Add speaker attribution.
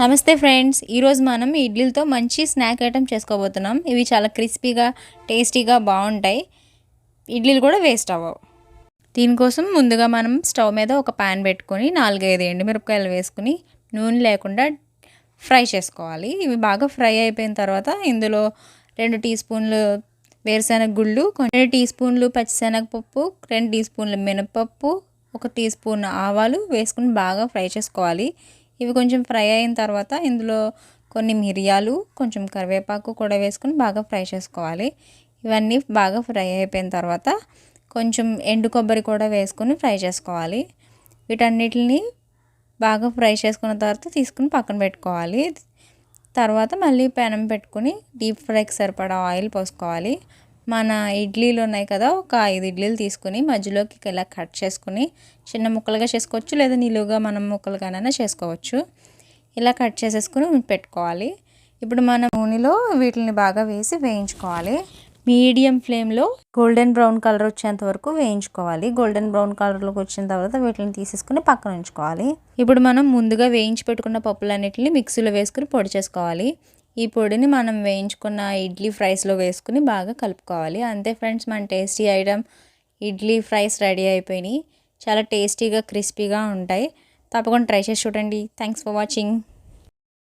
Speaker 1: నమస్తే ఫ్రెండ్స్ ఈరోజు మనం ఇడ్లీలతో మంచి స్నాక్ ఐటమ్ చేసుకోబోతున్నాం. ఇవి చాలా క్రిస్పీగా టేస్టీగా బాగుంటాయి. ఇడ్లీలు కూడా వేస్ట్ అవ్వవు. దీనికోసం ముందుగా మనం స్టవ్ మీద ఒక ప్యాన్ పెట్టుకొని నాలుగైదు ఎండుమిరపకాయలు వేసుకుని నూనె లేకుండా ఫ్రై చేసుకోవాలి. ఇవి బాగా ఫ్రై అయిపోయిన తర్వాత ఇందులో రెండు టీ స్పూన్లు వేరుశెనగ గుళ్ళు రెండు టీ స్పూన్లు పచ్చిశనగపప్పు రెండు టీ స్పూన్లు మినపప్పు ఒక టీ స్పూన్ ఆవాలు వేసుకుని బాగా ఫ్రై చేసుకోవాలి. ఇవి కొంచెం ఫ్రై అయిన తర్వాత ఇందులో కొన్ని మిరియాలు కొంచెం కరివేపాకు కూడా వేసుకొని బాగా ఫ్రై చేసుకోవాలి. ఇవన్నీ బాగా ఫ్రై అయిపోయిన తర్వాత కొంచెం ఎండు కొబ్బరి కూడా వేసుకొని ఫ్రై చేసుకోవాలి. వీటన్నిటిని బాగా ఫ్రై చేసుకున్న తర్వాత తీసుకుని పక్కన పెట్టుకోవాలి. తర్వాత మళ్ళీ పెనం పెట్టుకుని డీప్ ఫ్రైకి సరిపడా ఆయిల్ పోసుకోవాలి. మన ఇడ్లీలు ఉన్నాయి కదా ఒక ఐదు ఇడ్లీలు తీసుకుని మధ్యలోకి ఇలా కట్ చేసుకుని చిన్న ముక్కలుగా చేసుకోవచ్చు లేదా నిలువుగా మనం ముక్కలుగానైనా చేసుకోవచ్చు. ఇలా కట్ చేసేసుకుని పెట్టుకోవాలి. ఇప్పుడు మన నూనెలో వీటిని బాగా వేసి వేయించుకోవాలి. మీడియం ఫ్లేమ్లో గోల్డెన్ బ్రౌన్ కలర్ వచ్చేంత వరకు వేయించుకోవాలి. గోల్డెన్ బ్రౌన్ కలర్లోకి వచ్చిన తర్వాత వీటిని తీసేసుకుని పక్కన ఉంచుకోవాలి. ఇప్పుడు మనం ముందుగా వేయించి పెట్టుకున్న పప్పులన్నిటిని మిక్సీలో వేసుకుని పొడి చేసుకోవాలి. ఈ పొడిని మనం వేయించుకున్న ఇడ్లీ ఫ్రైస్లో వేసుకుని బాగా కలుపుకోవాలి. అంతే ఫ్రెండ్స్ మన tasty item idli fries ready అయిపోయినాయి. చాలా టేస్టీగా క్రిస్పీగా ఉంటాయి. తప్పకుండా ట్రై చేసి చూడండి. Thanks for watching.